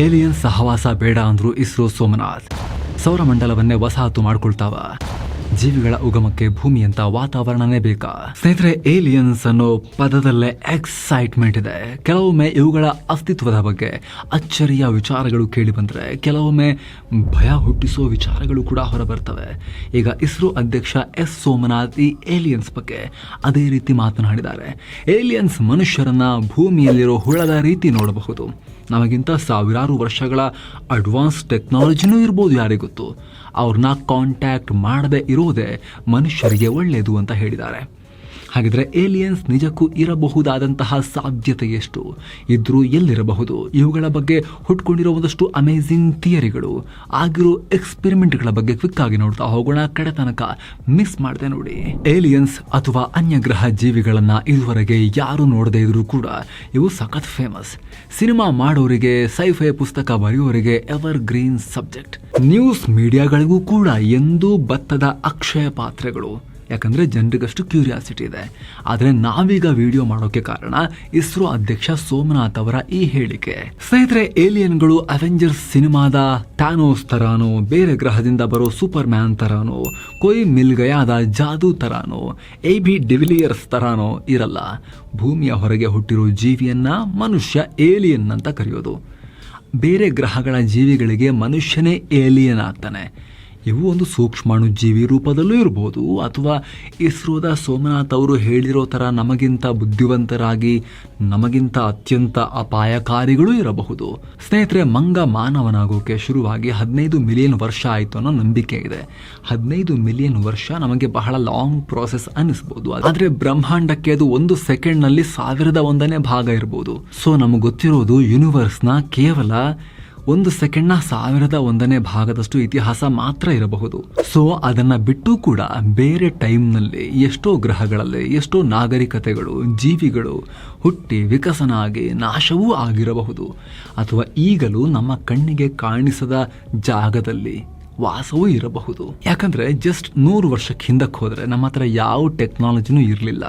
Alien ಸಹವಾಸ ಬೇಡ ಅಂದ್ರು ಇಸ್ರೋ ಸೋಮನಾಥ್. ಸೌರಮಂಡಲವನ್ನೇ ವಸಾಹತು ಮಾಡ್ಕೊಳ್ತಾವ. ಜೀವಿಗಳ ಉಗಮಕ್ಕೆ ಭೂಮಿಯಂತ ವಾತಾವರಣನೇ ಬೇಕಾ. ಸ್ನೇಹಿತರೆ, ಏಲಿಯನ್ಸ್ ಅನ್ನೋ ಪದದಲ್ಲೇ ಎಕ್ಸೈಟ್ಮೆಂಟ್ ಇದೆ. ಕೆಲವೊಮ್ಮೆ ಇವುಗಳ ಅಸ್ತಿತ್ವದ ಬಗ್ಗೆ ಅಚ್ಚರಿಯ ವಿಚಾರಗಳು ಕೇಳಿ ಬಂದರೆ ಕೆಲವೊಮ್ಮೆ ಭಯ ಹುಟ್ಟಿಸೋ ವಿಚಾರಗಳು ಕೂಡ ಹೊರಬರ್ತವೆ. ಈಗ ಇಸ್ರೋ ಅಧ್ಯಕ್ಷ ಎಸ್ ಸೋಮನಾಥ್ ಈ ಏಲಿಯನ್ಸ್ ಬಗ್ಗೆ ಅದೇ ರೀತಿ ಮಾತನಾಡಿದ್ದಾರೆ. ಏಲಿಯನ್ಸ್ ಮನುಷ್ಯರನ್ನ ಭೂಮಿಯಲ್ಲಿರೋ ಹುಳದ ರೀತಿ ನೋಡಬಹುದು. ನಮಗಿಂತ ಸಾವಿರಾರು ವರ್ಷಗಳ ಅಡ್ವಾನ್ಸ್ ಟೆಕ್ನಾಲಜಿನೂ ಇರ್ಬೋದು ಯಾರಿಗೊತ್ತು ಅವ್ರನ್ನ ಕಾಂಟ್ಯಾಕ್ಟ್ ಮಾಡದೇ ಇರೋದೇ ಮನುಷ್ಯರಿಗೆ ಒಳ್ಳೆಯದು ಅಂತ ಹೇಳಿದ್ದಾರೆ. ಹಾಗಿದ್ರೆ ಏಲಿಯನ್ಸ್ ನಿಜಕ್ಕೂ ಇರಬಹುದಾದಂತಹ ಸಾಧ್ಯತೆ ಎಷ್ಟು? ಇದ್ರೂ ಎಲ್ಲಿರಬಹುದು? ಇವುಗಳ ಬಗ್ಗೆ ಹುಟ್ಕೊಂಡಿರೋ ಒಂದಷ್ಟು ಅಮೇಝಿಂಗ್ ಥಿಯರಿಗಳು ಆಗಿರೋ ಎಕ್ಸ್ಪೆರಿಮೆಂಟ್ಗಳ ಬಗ್ಗೆ ಕ್ವಿಕ್ ಆಗಿ ನೋಡ್ತಾ ಹೋಗೋಣ ಕಡೆ ತನಕ. ಮಿಸ್ ಮಾಡದೆ ನೋಡಿ. ಏಲಿಯನ್ಸ್ ಅಥವಾ ಅನ್ಯಗ್ರಹ ಜೀವಿಗಳನ್ನ ಇದುವರೆಗೆ ಯಾರು ನೋಡದೇ ಇದ್ರೂ ಕೂಡ ಇವು ಸಖತ್ ಫೇಮಸ್ ಸಿನಿಮಾ ಮಾಡೋರಿಗೆ ಸೈಫೈ ಪುಸ್ತಕ ಬರೆಯೋರಿಗೆ ಎವರ್ ಗ್ರೀನ್ ಸಬ್ಜೆಕ್ಟ್ ನ್ಯೂಸ್ ಮೀಡಿಯಾಗಳಿಗೂ ಕೂಡ ಎಂದೂ ಬತ್ತದ ಅಕ್ಷಯ ಪಾತ್ರೆಗಳು. ಯಾಕಂದ್ರೆ ಜನರಿಗಷ್ಟು ಕ್ಯೂರಿಯಾಸಿಟಿ ಇದೆ. ಆದರೆ ನಾವೀಗ ವಿಡಿಯೋ ಮಾಡೋಕ್ಕೆ ಕಾರಣ ಇಸ್ರೋ ಅಧ್ಯಕ್ಷ ಸೋಮನಾಥ್ ಅವರ ಈ ಹೇಳಿಕೆ. ಸ್ನೇಹಿತರೆ, ಏಲಿಯನ್ಗಳು ಅವೆಂಜರ್ಸ್ ಸಿನಿಮಾದ ಟ್ಯಾನೋಸ್ ತರಾನು, ಬೇರೆ ಗ್ರಹದಿಂದ ಬರೋ ಸೂಪರ್ ಮ್ಯಾನ್ ತರಾನು, ಕೊಯ್ ಮಿಲ್ಗಯಾದ ಜಾದೂ ತರಾನು, ಎ ಬಿ ಡಿವಿಲಿಯರ್ಸ್ ತರಾನೋ ಇರಲ್ಲ. ಭೂಮಿಯ ಹೊರಗೆ ಹುಟ್ಟಿರೋ ಜೀವಿಯನ್ನ ಮನುಷ್ಯ ಏಲಿಯನ್ ಅಂತ ಕರೆಯೋದು. ಬೇರೆ ಗ್ರಹಗಳ ಜೀವಿಗಳಿಗೆ ಮನುಷ್ಯನೇ ಏಲಿಯನ್ ಆಗ್ತಾನೆ. ಇವು ಒಂದು ಸೂಕ್ಷ್ಮಾಣು ಜೀವಿ ರೂಪದಲ್ಲೂ ಇರಬಹುದು ಅಥವಾ ಇಸ್ರೋದ ಸೋಮನಾಥ್ ಅವರು ಹೇಳಿರೋ ಥರ ನಮಗಿಂತ ಬುದ್ಧಿವಂತರಾಗಿ, ನಮಗಿಂತ ಅತ್ಯಂತ ಅಪಾಯಕಾರಿಗಳು ಇರಬಹುದು. ಸ್ನೇಹಿತರೆ, ಮಂಗ ಮಾನವನಾಗೋಕೆ ಶುರುವಾಗಿ ಹದಿನೈದು ಮಿಲಿಯನ್ ವರ್ಷ ಆಯಿತು ಅನ್ನೋ ನಂಬಿಕೆ ಇದೆ. ಹದಿನೈದು ಮಿಲಿಯನ್ ವರ್ಷ ನಮಗೆ ಬಹಳ ಲಾಂಗ್ ಪ್ರೋಸೆಸ್ ಅನ್ನಿಸ್ಬೋದು. ಆದರೆ ಬ್ರಹ್ಮಾಂಡಕ್ಕೆ ಅದು ಒಂದು ಸೆಕೆಂಡ್ನಲ್ಲಿ ಸಾವಿರದ ಒಂದನೇ ಭಾಗ ಇರ್ಬೋದು. ಸೊ, ನಮಗೆ ಗೊತ್ತಿರೋದು ಯೂನಿವರ್ಸ್ನ ಕೇವಲ ಒಂದು ಸೆಕೆಂಡ್ನ ಸಾವಿರದ ಒಂದನೇ ಭಾಗದಷ್ಟು ಇತಿಹಾಸ ಮಾತ್ರ ಇರಬಹುದು. ಸೊ ಅದನ್ನ ಬಿಟ್ಟು ಕೂಡ ಬೇರೆ ಟೈಮ್ನಲ್ಲಿ ಎಷ್ಟೋ ಗ್ರಹಗಳಲ್ಲಿ, ಎಷ್ಟೋ ನಾಗರಿಕತೆಗಳು, ಜೀವಿಗಳು ಹುಟ್ಟಿ ವಿಕಸನ ಆಗಿ ನಾಶವೂ ಆಗಿರಬಹುದು. ಅಥವಾ ಈಗಲೂ ನಮ್ಮ ಕಣ್ಣಿಗೆ ಕಾಣಿಸದ ಜಾಗದಲ್ಲಿ ವಾಸವೂ ಇರಬಹುದು. ಯಾಕಂದರೆ ಜಸ್ಟ್ ನೂರು ವರ್ಷಕ್ಕೆ ಹಿಂದಕ್ಕೆ ಹೋದರೆ ನಮ್ಮ ಹತ್ರ ಯಾವ ಟೆಕ್ನಾಲಜಿನೂ ಇರಲಿಲ್ಲ.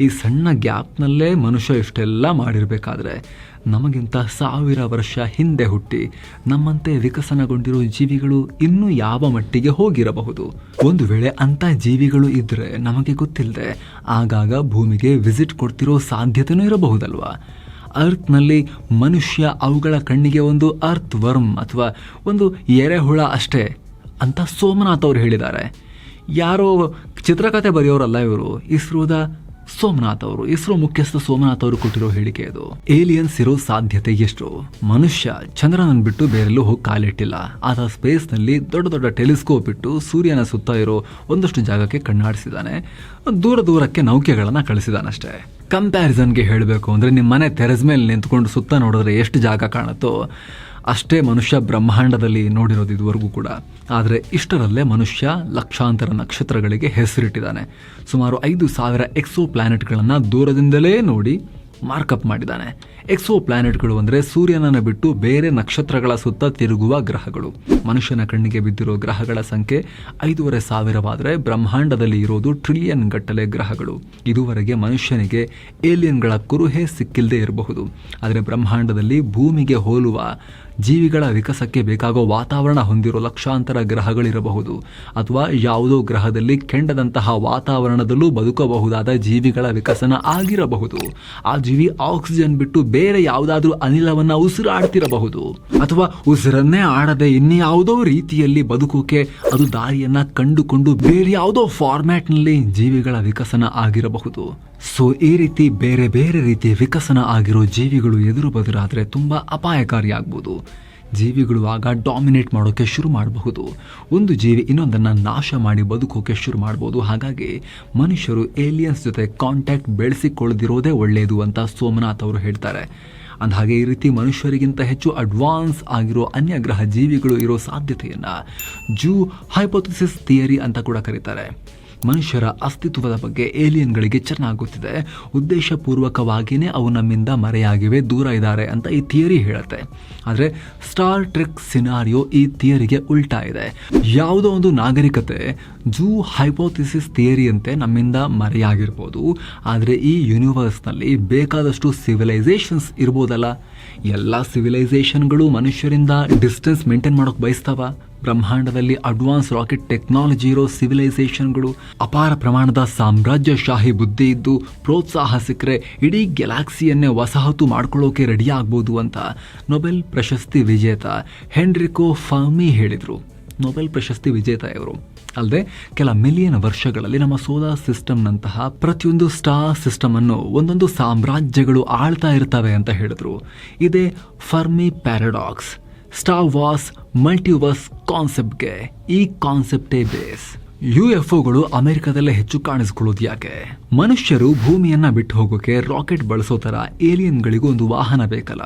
ಈ ಸಣ್ಣ ಗ್ಯಾಪ್ನಲ್ಲೇ ಮನುಷ್ಯ ಇಷ್ಟೆಲ್ಲ ಮಾಡಿರಬೇಕಾದ್ರೆ ನಮಗಿಂತ ಸಾವಿರ ವರ್ಷ ಹಿಂದೆ ಹುಟ್ಟಿ ನಮ್ಮಂತೆ ವಿಕಸನಗೊಂಡಿರೋ ಜೀವಿಗಳು ಇನ್ನೂ ಯಾವ ಮಟ್ಟಿಗೆ ಹೋಗಿರಬಹುದು. ಒಂದು ವೇಳೆ ಅಂಥ ಜೀವಿಗಳು ಇದ್ದರೆ ನಮಗೆ ಗೊತ್ತಿಲ್ಲದೆ ಆಗಾಗ ಭೂಮಿಗೆ ವಿಸಿಟ್ ಕೊಡ್ತಿರೋ ಸಾಧ್ಯತೆಯೂ ಇರಬಹುದಲ್ವಾ? ಅರ್ತ್ನಲ್ಲಿ ಮನುಷ್ಯ ಅವುಗಳ ಕಣ್ಣಿಗೆ ಒಂದು ಅರ್ತ್ ವರ್ಮ್ ಅಥವಾ ಒಂದು ಎರೆಹುಳ ಅಷ್ಟೇ ಅಂತ ಸೋಮನಾಥ್ ಅವರು ಹೇಳಿದ್ದಾರೆ. ಯಾರೋ ಚಿತ್ರಕಥೆ ಬರೆಯೋರಲ್ಲ ಇವರು? ಇಸ್ರೋದ ಸೋಮನಾಥ್ ಅವರು. ಇಸ್ರೋ ಮುಖ್ಯಸ್ಥ ಸೋಮನಾಥ್ ಅವರು ಕೊಟ್ಟಿರೋ ಹೇಳಿಕೆ ಅದು ಏಲಿಯನ್ಸ್ ಇರೋ ಸಾಧ್ಯತೆ ಎಷ್ಟು? ಮನುಷ್ಯ ಚಂದ್ರನನ್ನು ಬಿಟ್ಟು ಬೇರೆಲ್ಲೂ ಹೋಗಿ ಕಾಲಿಟ್ಟಿಲ್ಲ. ಆತ ಸ್ಪೇಸ್ನಲ್ಲಿ ದೊಡ್ಡ ದೊಡ್ಡ ಟೆಲಿಸ್ಕೋಪ್ ಇಟ್ಟು ಸೂರ್ಯನ ಸುತ್ತ ಇರೋ ಒಂದಷ್ಟು ಜಾಗಕ್ಕೆ ಕಣ್ಣಾಡಿಸಿದ್ದಾನೆ. ದೂರ ದೂರಕ್ಕೆ ನೌಕೆಗಳನ್ನು ಕಳಿಸಿದಾನಷ್ಟೇ. ಕಂಪ್ಯಾರಿಸನ್ಗೆ ಹೇಳಬೇಕು ಅಂದರೆ ನಿಮ್ಮ ಮನೆ ತೆರೆಸ್ ಮೇಲೆ ನಿಂತ್ಕೊಂಡು ಸುತ್ತ ನೋಡಿದ್ರೆ ಎಷ್ಟು ಜಾಗ ಕಾಣುತ್ತೋ ಅಷ್ಟೇ ಮನುಷ್ಯ ಬ್ರಹ್ಮಾಂಡದಲ್ಲಿ ನೋಡಿರೋದು ಇದುವರೆಗೂ ಕೂಡ. ಆದರೆ ಇಷ್ಟರಲ್ಲೇ ಮನುಷ್ಯ ಲಕ್ಷಾಂತರ ನಕ್ಷತ್ರಗಳಿಗೆ ಹೆಸರಿಟ್ಟಿದ್ದಾನೆ. ಸುಮಾರು ಐದು ಸಾವಿರ ಎಕ್ಸೋ ಪ್ಲಾನೆಟ್ಗಳನ್ನು ದೂರದಿಂದಲೇ ನೋಡಿ ಮಾರ್ಕಪ್ ಮಾಡಿದ್ದಾನೆ. ಎಕ್ಸೋ ಪ್ಲಾನೆಟ್ಗಳು ಅಂದರೆ ಸೂರ್ಯನನ್ನು ಬಿಟ್ಟು ಬೇರೆ ನಕ್ಷತ್ರಗಳ ಸುತ್ತ ತಿರುಗುವ ಗ್ರಹಗಳು. ಮನುಷ್ಯನ ಕಣ್ಣಿಗೆ ಬಿದ್ದಿರೋ ಗ್ರಹಗಳ ಸಂಖ್ಯೆ ಐದೂವರೆ ಸಾವಿರವಾದರೆ ಬ್ರಹ್ಮಾಂಡದಲ್ಲಿ ಇರೋದು ಟ್ರಿಲಿಯನ್ ಗಟ್ಟಲೆ ಗ್ರಹಗಳು. ಇದುವರೆಗೆ ಮನುಷ್ಯನಿಗೆ ಏಲಿಯನ್ಗಳ ಕುರುಹೆ ಸಿಕ್ಕಿಲ್ಲದೆ ಇರಬಹುದು. ಆದರೆ ಬ್ರಹ್ಮಾಂಡದಲ್ಲಿ ಭೂಮಿಗೆ ಹೋಲುವ ಜೀವಿಗಳ ವಿಕಸಕ್ಕೆ ಬೇಕಾಗೋ ವಾತಾವರಣ ಹೊಂದಿರೋ ಲಕ್ಷಾಂತರ ಗ್ರಹಗಳಿರಬಹುದು. ಅಥವಾ ಯಾವುದೋ ಗ್ರಹದಲ್ಲಿ ಕೆಂಡದಂತಹ ವಾತಾವರಣದಲ್ಲೂ ಬದುಕಬಹುದಾದ ಜೀವಿಗಳ ವಿಕಸನ ಆಗಿರಬಹುದು. ಆ ಜೀವಿ ಆಕ್ಸಿಜನ್ ಬಿಟ್ಟು ಬೇರೆ ಯಾವುದಾದ್ರೂ ಅನಿಲವನ್ನ ಉಸಿರಾಡ್ತಿರಬಹುದು. ಅಥವಾ ಉಸಿರನ್ನೇ ಆಡದೆ ಇನ್ಯಾವುದೋ ರೀತಿಯಲ್ಲಿ ಬದುಕೋಕೆ ಅದು ದಾರಿಯನ್ನ ಕಂಡುಕೊಂಡು ಬೇರೆ ಯಾವುದೋ ಫಾರ್ಮ್ಯಾಟ್ನಲ್ಲಿ ಜೀವಿಗಳ ವಿಕಸನ ಆಗಿರಬಹುದು. ಸೊ ಈ ರೀತಿ ಬೇರೆ ಬೇರೆ ರೀತಿಯ ವಿಕಸನ ಆಗಿರೋ ಜೀವಿಗಳು ಎದುರು ಬದುರಾದರೆ ತುಂಬ ಅಪಾಯಕಾರಿಯಾಗ್ಬೋದು ಜೀವಿಗಳು ಆಗ ಡಾಮಿನೇಟ್ ಮಾಡೋಕ್ಕೆ ಶುರು ಮಾಡಬಹುದು. ಒಂದು ಜೀವಿ ಇನ್ನೊಂದನ್ನು ನಾಶ ಮಾಡಿ ಬದುಕೋಕೆ ಶುರು ಮಾಡ್ಬೋದು. ಹಾಗಾಗಿ ಮನುಷ್ಯರು ಏಲಿಯನ್ಸ್ ಜೊತೆ ಕಾಂಟ್ಯಾಕ್ಟ್ ಬೆಳೆಸಿಕೊಳ್ಳದಿರೋದೇ ಒಳ್ಳೆಯದು ಅಂತ ಸೋಮನಾಥ್ ಅವರು ಹೇಳ್ತಾರೆ. ಅಂದಹಾಗೆ ಈ ರೀತಿ ಮನುಷ್ಯರಿಗಿಂತ ಹೆಚ್ಚು ಅಡ್ವಾನ್ಸ್ ಆಗಿರೋ ಅನ್ಯ ಗ್ರಹ ಜೀವಿಗಳು ಇರೋ ಸಾಧ್ಯತೆಯನ್ನು ಜೂ ಹೈಪೋಥಿಸಿಸ್ ಥಿಯರಿ ಅಂತ ಕೂಡ ಕರೀತಾರೆ. ಮನುಷ್ಯರ ಅಸ್ತಿತ್ವದ ಬಗ್ಗೆ ಏಲಿಯನ್ಗಳಿಗೆ ಚೆನ್ನಾಗುತ್ತಿದೆ. ಉದ್ದೇಶಪೂರ್ವಕವಾಗಿಯೇ ಅವು ನಮ್ಮಿಂದ ಮರೆಯಾಗಿವೆ, ದೂರ ಇದ್ದಾರೆ ಅಂತ ಈ ಥಿಯರಿ ಹೇಳುತ್ತೆ. ಆದರೆ ಸ್ಟಾರ್ ಟ್ರೆಕ್ ಸಿನಾರಿಯೋ ಈ ಥಿಯರಿಗೆ ಉಲ್ಟಾ ಇದೆ. ಯಾವುದೋ ಒಂದು ನಾಗರಿಕತೆ ಜೂ ಹೈಪೋಥಿಸಿಸ್ ಥಿಯರಿಯಂತೆ ನಮ್ಮಿಂದ ಮರೆಯಾಗಿರ್ಬೋದು. ಆದರೆ ಈ ಯೂನಿವರ್ಸ್ನಲ್ಲಿ ಬೇಕಾದಷ್ಟು ಸಿವಿಲೈಸೇಷನ್ಸ್ ಇರ್ಬೋದಲ್ಲ? ಎಲ್ಲ ಸಿವಿಲೈಸೇಷನ್ಗಳು ಮನುಷ್ಯರಿಂದ ಡಿಸ್ಟೆನ್ಸ್ ಮೇಂಟೈನ್ ಮಾಡೋಕ್ಕೆ ಬಯಸ್ತಾವ? ಬ್ರಹ್ಮಾಂಡದಲ್ಲಿ ಅಡ್ವಾನ್ಸ್ ರಾಕೆಟ್ ಟೆಕ್ನಾಲಜಿ ಇರೋ ಸಿವಿಲೈಸೇಷನ್ಗಳು ಅಪಾರ ಪ್ರಮಾಣದ ಸಾಮ್ರಾಜ್ಯಶಾಹಿ ಬುದ್ಧಿ ಇದ್ದು ಪ್ರೋತ್ಸಾಹ ಸಿಕ್ಕರೆ ಇಡೀ ಗ್ಯಾಲಾಕ್ಸಿಯನ್ನೇ ವಸಾಹತು ಮಾಡ್ಕೊಳ್ಳೋಕೆ ರೆಡಿ ಆಗ್ಬೋದು ಅಂತ ನೊಬೆಲ್ ಪ್ರಶಸ್ತಿ ವಿಜೇತ ಹೆನ್ರಿಕೋ ಫರ್ಮಿ ಹೇಳಿದರು. ನೊಬೆಲ್ ಪ್ರಶಸ್ತಿ ವಿಜೇತ ಇವರು. ಅಲ್ಲದೆ ಕೆಲ ಮಿಲಿಯನ್ ವರ್ಷಗಳಲ್ಲಿ ನಮ್ಮ ಸೋಲಾರ್ ಸಿಸ್ಟಮ್ನಂತಹ ಪ್ರತಿಯೊಂದು ಸ್ಟಾರ್ ಸಿಸ್ಟಮನ್ನು ಒಂದೊಂದು ಸಾಮ್ರಾಜ್ಯಗಳು ಆಳ್ತಾ ಇರ್ತವೆ ಅಂತ ಹೇಳಿದ್ರು. ಇದೇ Fermi paradox. Star Wars multiverse ಕಾನ್ಸೆಪ್ಟ್ಗೆ ಈ ಕಾನ್ಸೆಪ್ಟೇ ಬೇಸ್. ಯು ಎಫ್ ಒಗಳು ಅಮೆರಿಕದಲ್ಲೇ ಹೆಚ್ಚು ಕಾಣಿಸ್ಕೊಳ್ಳೋದು ಯಾಕೆ? ಮನುಷ್ಯರು ಭೂಮಿಯನ್ನ ಬಿಟ್ಟು ಹೋಗೋಕೆ ರಾಕೆಟ್ ಬಳಸೋ ಥರ ಏಲಿಯನ್ಗಳಿಗೂ ಒಂದು ವಾಹನ ಬೇಕಲ್ಲ.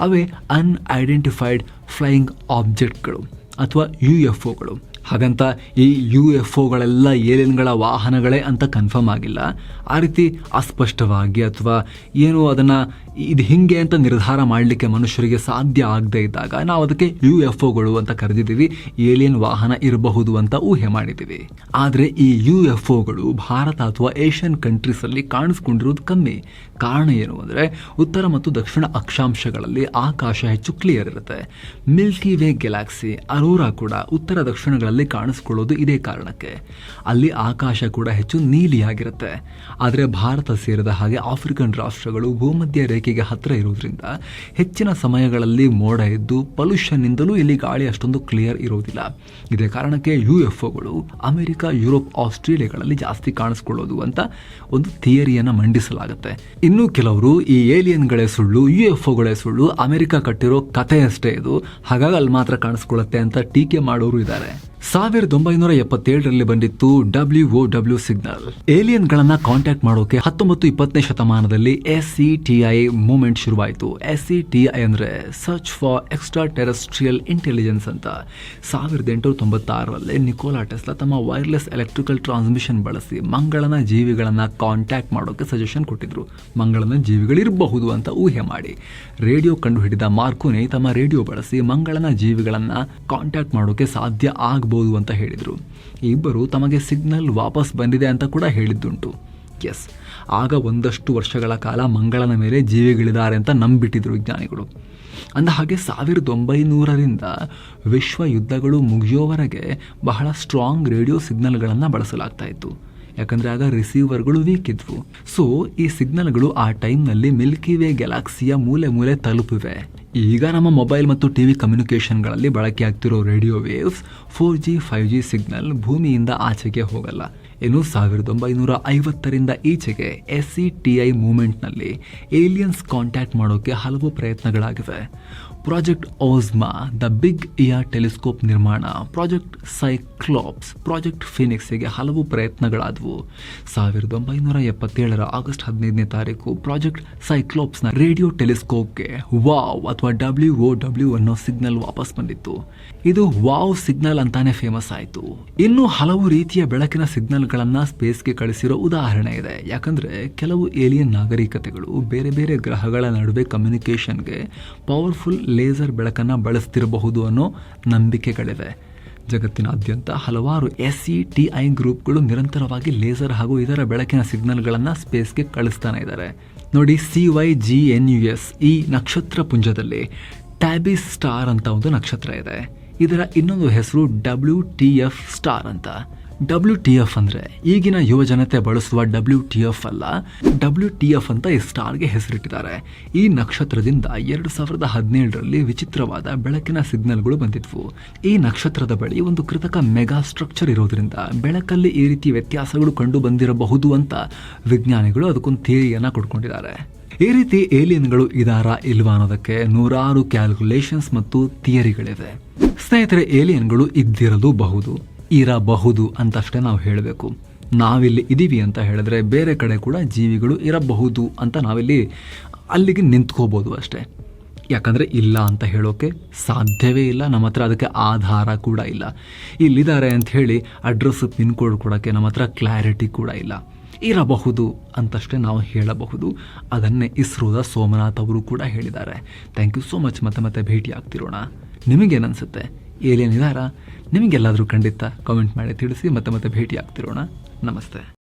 ಅವೇ ಅನ್ಐಡೆಂಟಿಫೈಡ್ ಫ್ಲೈಯಿಂಗ್ ಆಬ್ಜೆಕ್ಟ್ಗಳು ಅಥವಾ ಯು ಎಫ್ ಒಗಳು ಹಾಗಂತ ಈ ಯು ಎಫ್ ಒಗಳೆಲ್ಲ ಏಲಿಯನ್ಗಳ ವಾಹನಗಳೇ ಅಂತ ಕನ್ಫರ್ಮ್ ಆಗಿಲ್ಲ. ಆ ರೀತಿ ಅಸ್ಪಷ್ಟವಾಗಿ ಅಥವಾ ಏನು ಅದನ್ನು ಇದು ಹಿಂಗೆ ಅಂತ ನಿರ್ಧಾರ ಮಾಡಲಿಕ್ಕೆ ಮನುಷ್ಯರಿಗೆ ಸಾಧ್ಯ ಆಗದೆ ಇದ್ದಾಗ ನಾವು ಅದಕ್ಕೆ ಯು ಎಫ್ ಒಗಳು ಅಂತ ಕರೆದಿದ್ದೀವಿ. ಏಲಿಯನ್ ವಾಹನ ಇರಬಹುದು ಅಂತ ಊಹೆ ಮಾಡಿದ್ದೀವಿ. ಆದರೆ ಈ ಯು ಎಫ್ ಒಗಳು ಭಾರತ ಅಥವಾ ಏಷ್ಯನ್ ಕಂಟ್ರೀಸಲ್ಲಿ ಕಾಣಿಸ್ಕೊಂಡಿರೋದು ಕಮ್ಮಿ. ಕಾರಣ ಏನು ಅಂದರೆ ಉತ್ತರ ಮತ್ತು ದಕ್ಷಿಣ ಅಕ್ಷಾಂಶಗಳಲ್ಲಿ ಆಕಾಶ ಹೆಚ್ಚು ಕ್ಲಿಯರ್ ಇರುತ್ತೆ. ಮಿಲ್ಕಿ ವೇ ಗ್ಯಾಲಾಕ್ಸಿ ಅರೋರಾ ಕೂಡ ಉತ್ತರ ದಕ್ಷಿಣಗಳಲ್ಲಿ ಕಾಣಿಸ್ಕೊಳ್ಳೋದು ಇದೇ ಕಾರಣಕ್ಕೆ. ಅಲ್ಲಿ ಆಕಾಶ ಕೂಡ ಹೆಚ್ಚು ನೀಲಿಯಾಗಿರುತ್ತೆ. ಆದರೆ ಭಾರತ ಸೇರಿದ ಹಾಗೆ ಆಫ್ರಿಕನ್ ರಾಷ್ಟ್ರಗಳು ಭೂಮಧ್ಯ ರೇಖೆಗೆ ಹತ್ತಿರ ಇರೋದ್ರಿಂದ ಹೆಚ್ಚಿನ ಸಮಯಗಳಲ್ಲಿ ಮೋಡ ಇದ್ದು ಪೊಲ್ಯೂಷನ್ನಿಂದಲೂ ಇಲ್ಲಿ ಗಾಳಿ ಅಷ್ಟೊಂದು ಕ್ಲಿಯರ್ ಇರೋದಿಲ್ಲ. ಇದೇ ಕಾರಣಕ್ಕೆ ಯು ಎಫ್ ಒಗಳು ಅಮೆರಿಕ, ಯುರೋಪ್, ಆಸ್ಟ್ರೇಲಿಯಾಗಳಲ್ಲಿ ಜಾಸ್ತಿ ಕಾಣಿಸ್ಕೊಳ್ಳೋದು ಅಂತ ಒಂದು ಥಿಯರಿಯನ್ನು ಮಂಡಿಸಲಾಗುತ್ತೆ. ಇನ್ನೂ ಕೆಲವರು ಈ ಏಲಿಯನ್ಗಳೇ ಸುಳ್ಳು ಯು ಎಫ್ ಒಗಳೇ ಸುಳ್ಳು, ಅಮೆರಿಕ ಕಟ್ಟಿರೋ ಕಥೆಯಷ್ಟೇ ಇದು. ಹಾಗಾಗಿ ಅಲ್ಲಿ ಮಾತ್ರ ಕಾಣಿಸ್ಕೊಳ್ಳುತ್ತೆ ಅಂತ ಟೀಕೆ ಮಾಡೋರು ಇದ್ದಾರೆ. ಸಾವಿರದ ಒಂಬೈನೂರ ಎಪ್ಪತ್ತೇಳರಲ್ಲಿ ಬಂದಿತ್ತು ಡಬ್ಲ್ಯೂ ಒ ಡಬ್ಲ್ಯೂ ಸಿಗ್ನಲ್ ಏಲಿಯನ್ಗಳನ್ನ ಕಾಂಟ್ಯಾಕ್ಟ್ ಮಾಡೋಕೆ ಹತ್ತೊಂಬತ್ತು ಇಪ್ಪತ್ತನೇ ಶತಮಾನದಲ್ಲಿ S E T I movement ಶುರುವಾಯಿತು. ಎಸ್ ಸಿ ಟಿ ಐ ಅಂದ್ರೆ search for extraterrestrial intelligence ಅಂತ. ಸಾವಿರದ ಎಂಟುನೂರ ತೊಂಬತ್ತಾರರಲ್ಲಿ ನಿಕೋಲಾ ಟೆಸ್ಲಾ ತಮ್ಮ ವೈರ್ಲೆಸ್ ಎಲೆಕ್ಟ್ರಿಕಲ್ ಟ್ರಾನ್ಸ್ಮಿಷನ್ ಬಳಸಿ ಮಂಗಳನ ಜೀವಿಗಳನ್ನ ಕಾಂಟ್ಯಾಕ್ಟ್ ಮಾಡೋಕೆ ಸಜೆಷನ್ ಕೊಟ್ಟಿದ್ರು. ಮಂಗಳನ ಜೀವಿಗಳಿರಬಹುದು ಅಂತ ಊಹೆ ಮಾಡಿ. ರೇಡಿಯೋ ಕಂಡುಹಿಡಿದ ಮಾರ್ಕೋನಿ ತಮ್ಮ ರೇಡಿಯೋ ಬಳಸಿ ಮಂಗಳನ ಜೀವಿಗಳನ್ನ ಕಾಂಟ್ಯಾಕ್ಟ್ ಮಾಡೋಕೆ ಸಾಧ್ಯ ಆಗಬಹುದು ಅಂತ ಹೇಳಿದರು. ಇಬ್ಬರು ತಮಗೆ ಸಿಗ್ನಲ್ ವಾಪಸ್ ಬಂದಿದೆ ಅಂತ ಕೂಡ ಹೇಳಿದ್ದುಂಟು. ಎಸ್ ಆಗ ಒಂದಷ್ಟು ವರ್ಷಗಳ ಕಾಲ ಮಂಗಳನ ಮೇಲೆ ಜೀವಿಗಳಿದ್ದಾರೆ ಅಂತ ನಂಬಿಟ್ಟಿದ್ರು ವಿಜ್ಞಾನಿಗಳು. ಅಂದ ಹಾಗೆ ಸಾವಿರದ ಒಂಬೈನೂರರಿಂದ ವಿಶ್ವ ಯುದ್ಧಗಳು ಮುಗಿಯೋವರೆಗೆ ಬಹಳ ಸ್ಟ್ರಾಂಗ್ ರೇಡಿಯೋ ಸಿಗ್ನಲ್ಗಳನ್ನು ಬಳಸಲಾಗ್ತಾ ಇತ್ತು. ಯಾಕಂದರೆ ಆಗ ರಿಸೀವರ್ಗಳು ವೀಕ್ ಇದ್ವು. ಸೊ ಈ ಸಿಗ್ನಲ್ಗಳು ಆ ಟೈಮ್ನಲ್ಲಿ ಮಿಲ್ಕಿ ವೇ ಗ್ಯಾಲಾಕ್ಸಿಯ ಮೂಲೆ ಮೂಲೆ ತಲುಪಿವೆ. ಈಗ ನಮ್ಮ ಮೊಬೈಲ್ ಮತ್ತು ಟಿ ವಿ ಕಮ್ಯುನಿಕೇಷನ್ಗಳಲ್ಲಿ ಬಳಕೆ ಆಗ್ತಿರೋ radio waves four G, five G signal ಭೂಮಿಯಿಂದ ಆಚೆಗೆ ಹೋಗಲ್ಲ. ಇನ್ನು ಸಾವಿರದ ಒಂಬೈನೂರ ಐವತ್ತರಿಂದ ಈಚೆಗೆ ಎಸ್ ಸಿ ಟಿ ಐ ಮೂಮೆಂಟ್ನಲ್ಲಿ ಏಲಿಯನ್ಸ್ ಕಾಂಟ್ಯಾಕ್ಟ್ ಮಾಡೋಕ್ಕೆ ಹಲವು ಪ್ರಯತ್ನಗಳಾಗಿವೆ. Project Ozma the big ear telescope ನಿರ್ಮಾಣ ಪ್ರಾಜೆಕ್ಟ್ ಸೈಕ್ಲಾಪ್ಸ್ ಪ್ರಾಜೆಕ್ಟ್ ಫಿನಿಕ್ಸ್ಗೆ ಹಲವು ಪ್ರಯತ್ನಗಳಾದವು. ಸಾವಿರದ ಒಂಬೈನೂರ ಎಪ್ಪತ್ತೇಳರ ಆಗಸ್ಟ್ ಹದಿನೈದನೇ ತಾರೀಕು ಪ್ರಾಜೆಕ್ಟ್ ಸೈಕ್ಲೋಪ್ಸ್ನ ರೇಡಿಯೋ ಟೆಲಿಸ್ಕೋಪ್ಗೆ ವಾವ್ ಅಥವಾ ಡಬ್ಲ್ಯೂ ಒ ಡಬ್ಲ್ಯೂ ಅನ್ನೋ ಸಿಗ್ನಲ್ ವಾಪಸ್ ಬಂದಿತ್ತು. ಇದು ವಾವ್ ಸಿಗ್ನಲ್ ಅಂತಾನೆ ಫೇಮಸ್ ಆಯಿತು. ಇನ್ನು ಹಲವು ರೀತಿಯ ಬೆಳಕಿನ ಸಿಗ್ನಲ್ಗಳನ್ನು ಸ್ಪೇಸ್ಗೆ ಕಳಿಸಿರೋ ಉದಾಹರಣೆ ಇದೆ. ಯಾಕಂದರೆ ಕೆಲವು ಏಲಿಯನ್ ನಾಗರಿಕತೆಗಳು ಬೇರೆ ಬೇರೆ ಗ್ರಹಗಳ ನಡುವೆ ಕಮ್ಯುನಿಕೇಷನ್ಗೆ ಪವರ್ಫುಲ್ ಲೇಸರ್ ಬೆಳಕನ್ನು ಬಳಸ್ತಿರಬಹುದು ಅನ್ನೋ ನಂಬಿಕೆಗಳಿವೆ. ಜಗತ್ತಿನಾದ್ಯಂತ ಹಲವಾರು ಎಸ್ ಸಿ ಟಿ ಐ ಗ್ರೂಪ್ಗಳು ನಿರಂತರವಾಗಿ ಲೇಸರ್ ಹಾಗೂ ಇದರ ಬೆಳಕಿನ ಸಿಗ್ನಲ್ಗಳನ್ನು ಸ್ಪೇಸ್ಗೆ ಕಳಿಸ್ತಾನೆ ಇದ್ದಾರೆ ನೋಡಿ, C Y G N U S ಈ ನಕ್ಷತ್ರ ಪುಂಜದಲ್ಲಿ ಟ್ಯಾಬಿಸ್ ಸ್ಟಾರ್ ಅಂತ ಒಂದು ನಕ್ಷತ್ರ ಇದೆ. ಇದರ ಇನ್ನೊಂದು ಹೆಸರು ಡಬ್ಲ್ಯೂ ಟಿ ಎಫ್ ಸ್ಟಾರ್ ಅಂತ. ಡಬ್ಲ್ಯೂ ಟಿ ಎಫ್ ಅಂದರೆ ಈಗಿನ ಯುವ ಜನತೆ ಬಳಸುವ ಡಬ್ಲ್ಯೂ ಟಿ ಎಫ್ ಅಲ್ಲ ಡಬ್ಲ್ಯೂ ಟಿ ಎಫ್ ಅಂತ ಈ ಸ್ಟಾರ್ಗೆ ಹೆಸರಿಟ್ಟಿದ್ದಾರೆ. ಈ ನಕ್ಷತ್ರದಿಂದ ಎರಡು ಸಾವಿರದ ಹದಿನೇಳರಲ್ಲಿ ವಿಚಿತ್ರವಾದ ಬೆಳಕಿನ ಸಿಗ್ನಲ್ಗಳು ಬಂದಿದ್ವು. ಈ ನಕ್ಷತ್ರದ ಬಳಿ ಒಂದು ಕೃತಕ ಮೆಗಾ ಸ್ಟ್ರಕ್ಚರ್ ಇರೋದ್ರಿಂದ ಬೆಳಕಲ್ಲಿ ಈ ರೀತಿ ವ್ಯತ್ಯಾಸಗಳು ಕಂಡು ಬಂದಿರಬಹುದು ಅಂತ ವಿಜ್ಞಾನಿಗಳು ಅದಕ್ಕೊಂದು ಥಿಯರಿಯನ್ನು ಕೊಡ್ಕೊಂಡಿದ್ದಾರೆ. ಈ ರೀತಿ ಏಲಿಯನ್ಗಳು ಇದಾರಾ ಇಲ್ವಾ ಅನ್ನೋದಕ್ಕೆ ನೂರಾರು ಕ್ಯಾಲ್ಕುಲೇಷನ್ಸ್ ಮತ್ತು ಥಿಯರಿಗಳಿವೆ. ಸ್ನೇಹಿತರೆ, ಏಲಿಯನ್ಗಳು ಇದ್ದಿರಲು ಬಹುದು. ಇರಬಹುದು ಅಂತಷ್ಟೇ ನಾವು ಹೇಳಬೇಕು. ನಾವಿಲ್ಲಿ ಇದ್ದೀವಿ ಅಂತ ಹೇಳಿದ್ರೆ ಬೇರೆ ಕಡೆ ಕೂಡ ಜೀವಿಗಳು ಇರಬಹುದು ಅಂತ ನಾವಿಲ್ಲಿ ಅಲ್ಲಿಗೆ ನಿಂತ್ಕೋಬೋದು ಅಷ್ಟೇ. ಯಾಕಂದರೆ ಇಲ್ಲ ಅಂತ ಹೇಳೋಕೆ ಸಾಧ್ಯವೇ ಇಲ್ಲ, ನಮ್ಮ ಹತ್ರ ಅದಕ್ಕೆ ಆಧಾರ ಕೂಡ ಇಲ್ಲ. ಇಲ್ಲಿದ್ದಾರೆ ಅಂತ ಹೇಳಿ ಅಡ್ರೆಸ್ ಪಿನ್ ಕೋಡ್ ಕೊಡೋಕ್ಕೆ ನಮ್ಮ ಹತ್ರ ಕ್ಲಾರಿಟಿ ಕೂಡ ಇಲ್ಲ. ಇರಬಹುದು ಅಂತಷ್ಟೇ ನಾವು ಹೇಳಬಹುದು. ಅದನ್ನೇ ಇಸ್ರೋದ ಸೋಮನಾಥ್ ಅವರು ಕೂಡ ಹೇಳಿದ್ದಾರೆ. Thank you so much. ಮತ್ತೆ ಮತ್ತೆ ಭೇಟಿ ಆಗ್ತಿರೋಣ ನಿಮಗೇನನ್ಸುತ್ತೆ? ಏಲಿಯನ್ ಇದಾರಾ? ನಿಮಗೆಲ್ಲಾದರೂ ಖಂಡಿತ ಕಾಮೆಂಟ್ ಮಾಡಿ ತಿಳಿಸಿ ಮತ್ತೆ ಮತ್ತೆ ಭೇಟಿ ಆಗ್ತಿರೋಣ ನಮಸ್ತೆ.